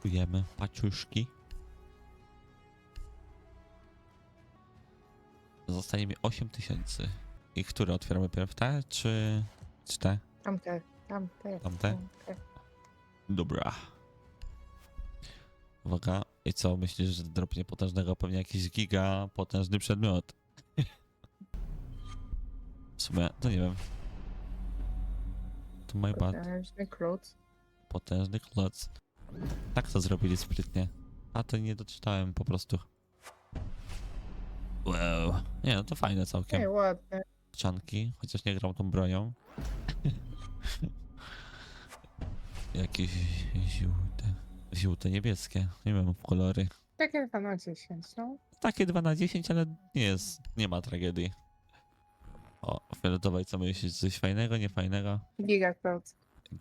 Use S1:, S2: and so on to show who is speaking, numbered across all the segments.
S1: Kupujemy paciuszki. Zostanie mi 8000. I które otwieramy pierw te, czy, czy te?
S2: Tamte, tamte.
S1: Tamte? Dobra. Uwaga. I co, myślisz, że dropnie potężnego pewnie jakiś giga potężny przedmiot? w sumie, to nie wiem. To my bad.
S2: Potężny klucz.
S1: Potężny kloc. Tak to zrobili sprytnie. A to nie doczytałem po prostu. Wow. Nie no, to fajne całkiem.
S2: Ej, ładne.
S1: Czanki, chociaż nie gram tą bronią. Jakieś żółte. Żółte, niebieskie. Nie wiem kolory.
S2: Takie 2 na 10, no.
S1: Takie 2 na 10, ale nie jest, nie ma tragedii. O, fioletowej, co myślisz? Coś fajnego, niefajnego?
S2: Giga klucz.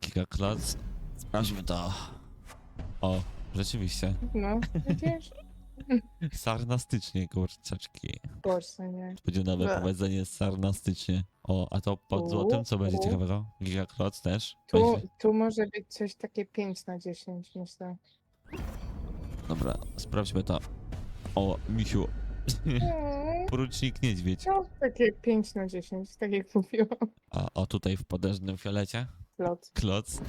S1: Giga Kloc. Sprawdźmy to. O, rzeczywiście.
S2: No, widzisz?
S1: Sarnastycznie, kurczaczki.
S2: Boże, nie.
S1: Będzie nowe
S2: Ble.
S1: powiedzenie sarnastycznie. O, a to pod
S2: U,
S1: złotem co będzie ciekawego? Giga Kloc też?
S2: Tu,
S1: Będzie.
S2: tu może być coś takie 5 na 10, myślę.
S1: Dobra, sprawdźmy to. O, misiu.
S2: Mm,
S1: Porucznik niedźwiedź.
S2: No, takie 5 na 10, tak jak mówiłam.
S1: A o tutaj w potężnym fiolecie.
S2: Lot.
S1: Kloc.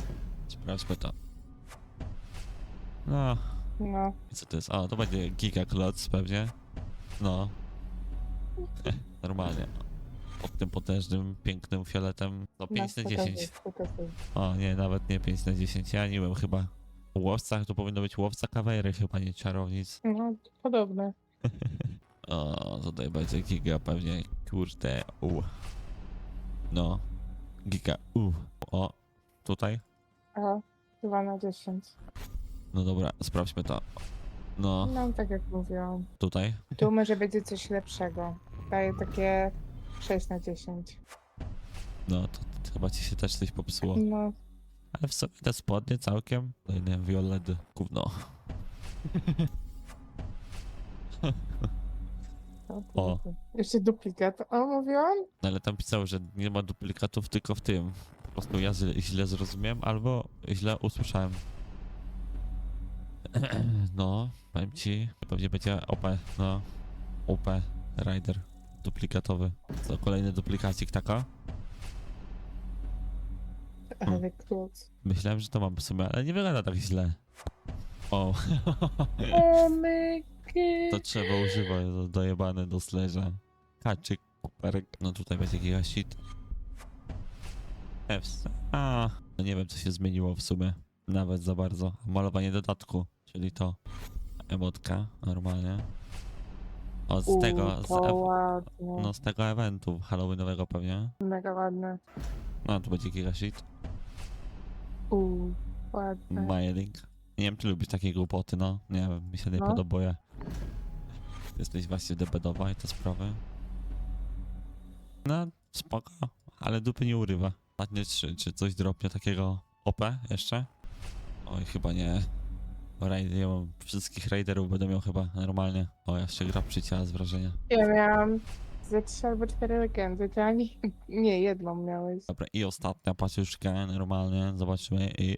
S1: Sprawdźmy to. No,
S2: No.
S1: i co to jest? O, to będzie Giga Kloc pewnie. No. Normalnie. Pod tym potężnym, pięknym fioletem. No 5 na 10.
S2: pokazuj.
S1: O nie, nawet nie 5 na 10. Ja nie wiem chyba. W łowcach to powinno być łowca kawery, chyba nie czarownic.
S2: No, podobne.
S1: O, tutaj będzie giga pewnie. Kurde, u. No. Giga, u. O, tutaj?
S2: Aha, 2 na 10.
S1: No dobra, sprawdźmy to. No,
S2: No, tak jak mówiłam.
S1: tutaj.
S2: Tu może będzie coś lepszego. Daję takie 6 na 10.
S1: No, to, to chyba ci się też coś popsuło.
S2: No,
S1: Ale w sumie te spodnie całkiem. Kolejne violet. Gówno.
S2: to-
S1: O.
S2: Jeszcze duplikat. O, mówiłam?
S1: No ale tam pisało, że nie ma duplikatów tylko w tym. Po prostu ja źle, źle zrozumiałem albo źle usłyszałem. No, powiem ci, pewnie będzie OP, no. OP Rider duplikatowy. Co, kolejny duplikacik taka?
S2: Ale klucz.
S1: Myślałem, że to mam w sumie, ale nie wygląda tak źle. O,
S2: Omyky.
S1: to trzeba używać, to dojebane do slerza. Kaczyk, kuperek. No tutaj będzie gigasit. Fs. A, no nie wiem co się zmieniło w sumie. Nawet za bardzo. Malowanie dodatku, czyli to emotka normalnie. O, z tego, z,
S2: to ładne.
S1: no z tego eventu halloweenowego pewnie.
S2: Mega ładne.
S1: No, tu będzie gigasit.
S2: Uuu, ładne.
S1: Mailing. Nie wiem, czy lubisz takie głupoty, no. Nie wiem, mi się nie
S2: No.
S1: podobuje. Jesteś właśnie debedowa i te sprawy. No, spoko, ale dupy nie urywa. Ostatnie czy, czy coś dropnie takiego OP jeszcze? Oj, chyba nie. Raid, ja mam wszystkich raiderów będę miał chyba normalnie. O, jeszcze gra przycięła z wrażenia.
S2: Ja miałam ze trzy albo cztery legendy, ty ani... Nie, jedną miałeś.
S1: Dobra, i ostatnia paciuszka normalnie, zobaczymy i...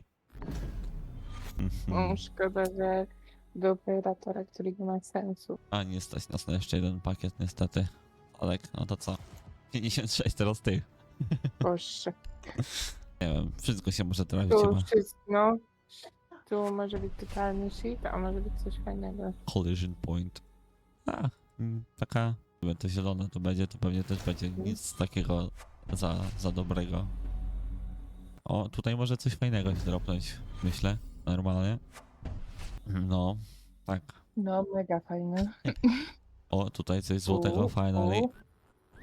S1: Mhm.
S2: O, szkoda, że do operatora, który nie ma sensu.
S1: A nie stać nas na jeszcze jeden pakiet niestety. Olek, no to co? 56 teraz ty.
S2: Boże.
S1: Nie wiem, wszystko się może trafić
S2: Tu
S1: chyba.
S2: wszystko, no. Tu może być totalny shit, a może być coś fajnego.
S1: Collision point. A, mm, taka... Gdyby to zielone to będzie, to pewnie też będzie nic takiego za, za dobrego. O, tutaj może coś fajnego się dropnąć, myślę, normalnie. No, tak.
S2: No, mega fajne.
S1: O, tutaj coś złotego,
S2: U,
S1: finally.
S2: u.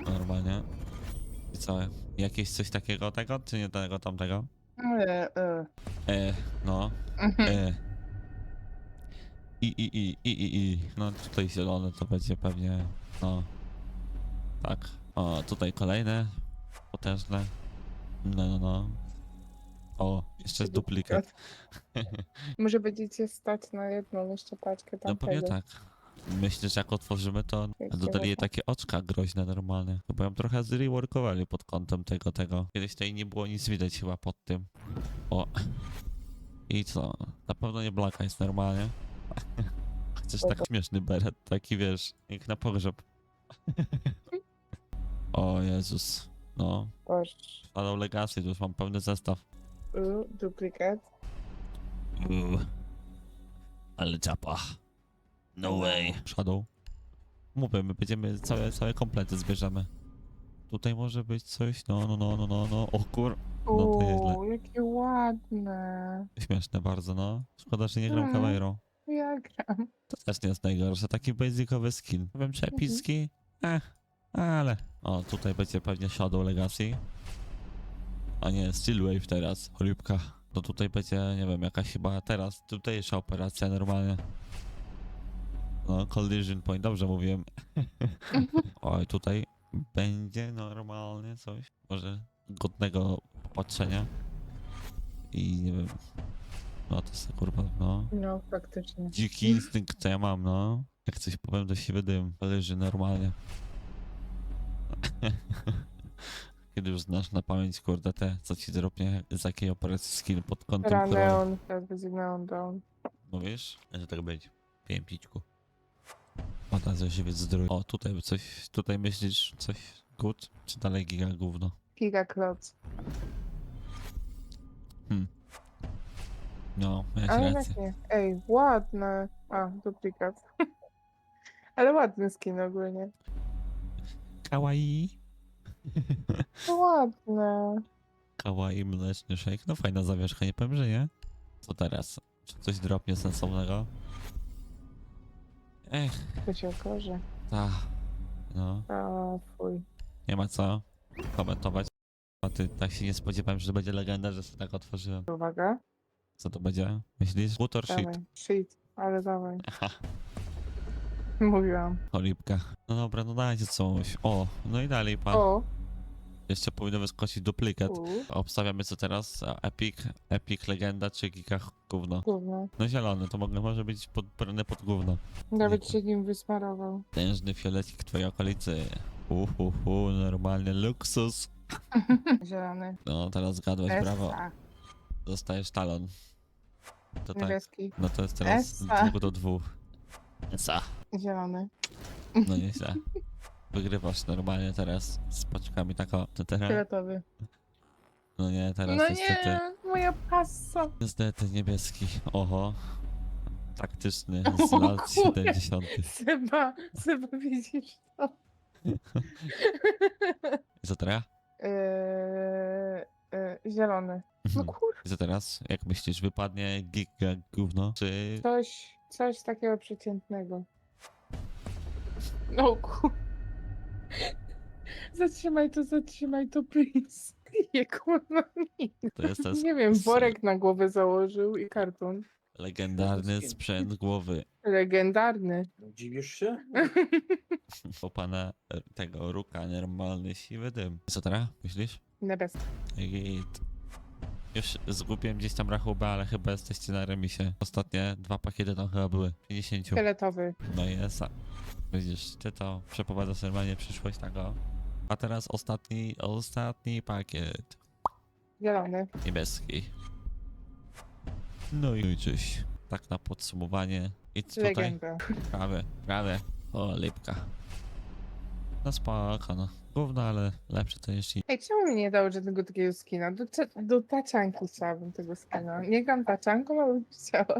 S1: Normalnie. I co, jakieś coś takiego tego, czy nie tego, tamtego?
S2: E, e.
S1: E, no,
S2: Mhm.
S1: e. I, i, i, i, i, i. No tutaj zielone to będzie pewnie, no. Tak. O, tutaj kolejne. Potężne. No, no, no. O, jeszcze jest duplikat.
S2: Może będziecie stać na jedną jeszcze paczkę
S1: No
S2: tamtego.
S1: pewnie tak. Myślę, że jak otworzymy to dodali jej takie oczka groźne normalnie. Bo ją trochę zreworkowali pod kątem tego, tego. Kiedyś tutaj nie było nic widać chyba pod tym. O. I co? Na pewno nie blaka jest normalnie. Chociaż tak śmieszny beret, taki wiesz, jak na pogrzeb. o Jezus. No,
S2: Boże.
S1: Shadow Legacy, już mam pełny zestaw.
S2: U, duplikat.
S1: Uuu. Ale czapa. No way. Shadow. Mówię, my będziemy całe, całe komplety zbierzemy. Tutaj może być coś, no, no, no, no, no, no, o kur... No to nieźle.
S2: Uuu, jakie ładne.
S1: Śmieszne bardzo, no. Szkoda, że nie gram
S2: Mhm.
S1: Caveirą.
S2: Ja gram.
S1: To też nie jest najgorsze, taki basicowy skin. Powiem, czy epicki? Eh, ale... O, tutaj będzie pewnie Shadow Legacy. A nie, Steelwave teraz, cholipka. To tutaj będzie, nie wiem, jakaś chyba teraz, tutejsza operacja normalnie. No, Collision Point, dobrze mówiłem. Oj, tutaj będzie normalnie coś, może godnego popatrzenia. I nie wiem, no to jest kurwa, no.
S2: No, faktycznie.
S1: Dziki instynkt, co ja mam, no. Jak coś powiem, to siwy dym. Leży normalnie. Kiedy już znasz na pamięć, kurde, te, co ci dropnie z jakiej operacji skill pod kątem
S2: Ra
S1: króla.
S2: neon, teraz będzie neon down.
S1: Mówisz? Że tak będzie. Pijem zdrój. O, tutaj coś, tutaj myślisz coś good, czy dalej giga gówno?
S2: Giga Kloc.
S1: No, miałeś
S2: Ale
S1: rację.
S2: właśnie. Ej, ładne. A, duplikat. Ale ładny skin ogólnie.
S1: Kawaii.
S2: To ładne.
S1: Kawaii mleczny shake. No fajna zawieszka, nie powiem, że nie. Co teraz? Czy coś dropnie sensownego? Ech,
S2: To się okaże.
S1: ta. No,
S2: A, fuj.
S1: nie ma co komentować. A ty tak się nie spodziewałem, że będzie legenda, że sobie tak otworzyłem.
S2: Uwaga.
S1: Co to będzie? Myślisz? Butor shit.
S2: Dawaj. Shit. Ale dawaj.
S1: Aha,
S2: Mówiłam.
S1: cholipka. No dobra, no dajcie coś. O, no i dalej pan.
S2: O.
S1: Jeszcze powinno wyskoczyć duplikat.
S2: U.
S1: Obstawiamy co teraz? Epic, Epic Legenda czy Giga gówno?
S2: Gówno.
S1: No zielony, to mogę, może być podbrane pod gówno.
S2: Nawet
S1: Nie.
S2: się nim wysmarował.
S1: Tężny fiolecik w twojej okolicy. Uhuhu, normalnie luksus.
S2: Zielony.
S1: No, teraz zgadłeś, brawo.
S2: Essa.
S1: Dostajesz talon. To tak.
S2: Niebieski.
S1: No to jest teraz
S2: Essa.
S1: dwóch do dwóch. Esa.
S2: Zielony.
S1: No nieźle. Wygrywasz normalnie teraz z paczkami tako. To teraz?
S2: Fioletowy.
S1: No nie, teraz
S2: No
S1: niestety.
S2: nie, moja pasa.
S1: Niestety niebieski. Oho. Taktyczny
S2: O
S1: z lat
S2: kurde.
S1: 70.
S2: Seba, Seba widzisz to?
S1: I co teraz?
S2: Eee, zielony. No
S1: Mhm.
S2: kur...
S1: I co teraz? Jak myślisz, wypadnie giga gówno? Czy
S2: Coś, coś takiego przeciętnego. No kur... Zatrzymaj to, zatrzymaj to, please. Jego, no nie.
S1: to jest ten
S2: Nie wiem, worek na głowę założył i karton.
S1: legendarny sprzęt głowy
S2: Legendarny.
S3: Dziwisz się?
S1: po pana e, tego ruka normalny siwy dym. Co teraz? Myślisz?
S2: Niebieski.
S1: Git. Już zgubiłem gdzieś tam rachubę, ale chyba jesteście na remisie. Ostatnie dwa pakiety tam chyba były. 50.
S2: Fioletowy.
S1: No i jest. Widzisz, ty to przeprowadzasz normalnie przyszłość tego. A teraz ostatni, ostatni pakiet.
S2: Zielony.
S1: Niebieski. No i cześć. Tak na podsumowanie. I co tutaj?
S2: Legenda.
S1: Prawie, prawie. O, lipka. No spoko, no. Gówno, ale lepsze to niż
S2: Ej, czemu mi nie dało żadnego takiego skina? Do, do taczanki chciałabym tego skina. Nie gram taczanką, ale bym chciała.